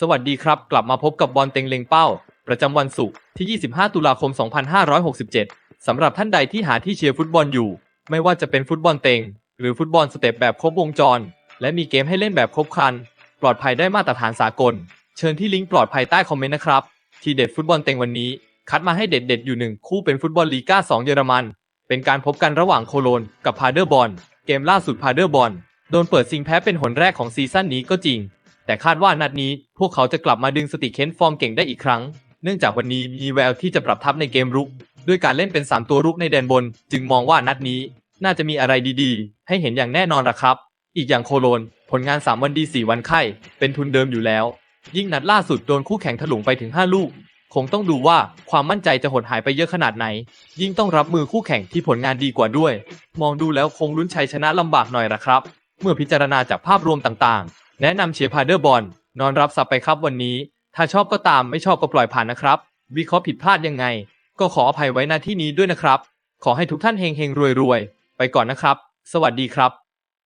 สวัสดีครับ กลับมาพบกับบอลเต็งเล็งเป้า ประจำวันศุกร์ที่ 25 ตุลาคม 2567 สำหรับท่านใดที่หาที่เชียร์ฟุตบอลอยู่ ไม่ว่าจะเป็นฟุตบอลเต็ง หรือฟุตบอลสเต็ปแบบครบวงจร และมีเกมให้เล่นแบบครบครัน ปลอดภัยได้มาตรฐานสากล เชิญที่ลิงก์ปลอดภัยใต้คอมเมนต์นะครับ ทีเด็ดฟุตบอลเต็งวันนี้ คัดมาให้เด็ดๆอยู่หนึ่งคู่เป็นฟุตบอลลีก้า2 เยอรมัน เป็นการพบกันระหว่างโคโลนกับพาเดอร์บอลเกมล่าสุดพาเดอร์บอลโดนเปิดซิงแพ้เป็นหนแรกของซีซั่นนี้ก็จริง แต่คาดว่านัดนี้พวกเขาจะกลับมาดึงสติเค้นฟอร์มเก่งได้อีกครั้ง เนื่องจากวันนี้มีแววที่จะปรับทัพในเกมรุก ด้วยการเล่นเป็น 3 ตัวรุกในแดนบน จึงมองว่านัดนี้ น่าจะมีอะไรดีๆ ให้เห็นอย่างแน่นอนละครับ อีกอย่างโคโลน ผลงาน 3 วันดี 4 วันไข้เป็นทุนเดิมอยู่แล้ว ยิ่งนัดล่าสุดโดนคู่แข่งถลุงไปถึง 5 ลูก คงต้องดูว่าความมั่นใจจะหดหายไปเยอะขนาดไหน ยิ่งต้องรับมือคู่แข่งที่ผลงานดีกว่าด้วย มองดูแล้วคงลุ้นชัยชนะลำบากหน่อยละครับ เมื่อพิจารณาจากภาพรวมต่างๆ แนะนำเชียร์พาเดอร์บอลนอนรับสับไปครับวันนี้ ถ้าชอบก็ตามไม่ชอบก็ปล่อยผ่านนะครับ วิเคราะห์ผิดพลาดยังไง ก็ขออภัยไว้ณที่นี้ด้วยนะครับ ขอให้ทุกท่านเฮงเฮงรวยรวยไปก่อนนะครับ สวัสดีครับ